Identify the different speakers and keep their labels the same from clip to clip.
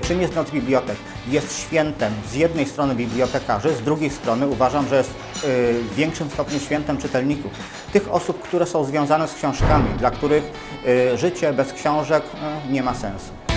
Speaker 1: Czym jest Noc Bibliotek? Jest świętem z jednej strony bibliotekarzy, z drugiej strony uważam, że jest w większym stopniu świętem czytelników. Tych osób, które są związane z książkami, dla których e, życie bez książek e, nie ma sensu.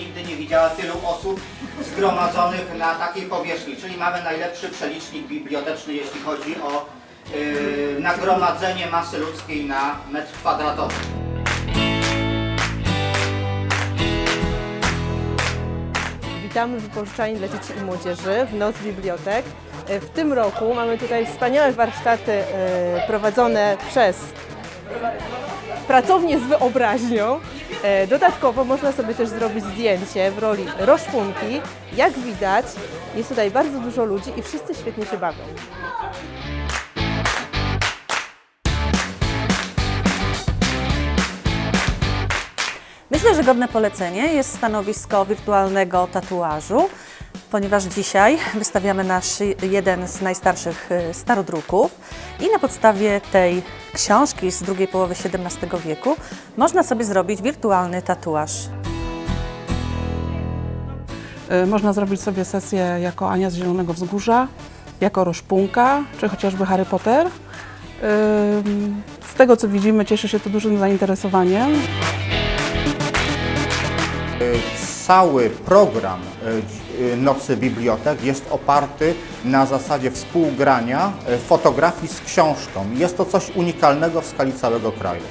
Speaker 1: Nigdy nie widziała tylu osób zgromadzonych na takiej powierzchni, czyli mamy najlepszy przelicznik biblioteczny, jeśli chodzi o yy, nagromadzenie masy ludzkiej na metr kwadratowy.
Speaker 2: Witamy wypożyczalni dla dzieci i młodzieży w Noc Bibliotek. E, W tym roku mamy tutaj wspaniałe warsztaty e, prowadzone przez pracownię z wyobraźnią. E, Dodatkowo można sobie też zrobić zdjęcie w roli roszpunki. Jak widać, jest tutaj bardzo dużo ludzi i wszyscy świetnie się bawią.
Speaker 3: Myślę, że godne polecenie jest stanowisko wirtualnego tatuażu, ponieważ dzisiaj wystawiamy nasz jeden z najstarszych y, starodruków i na podstawie tej książki z drugiej połowy XVII wieku można sobie zrobić wirtualny tatuaż.
Speaker 4: Y, Można zrobić sobie sesję jako Ania z Zielonego Wzgórza, jako Roszpunka, czy chociażby Harry Potter. Ym, Z tego co widzimy, cieszy się to dużym zainteresowaniem.
Speaker 1: Cały program e, e, Nocy Bibliotek jest oparty na zasadzie współgrania e, fotografii z książką. Jest to coś unikalnego w skali całego kraju.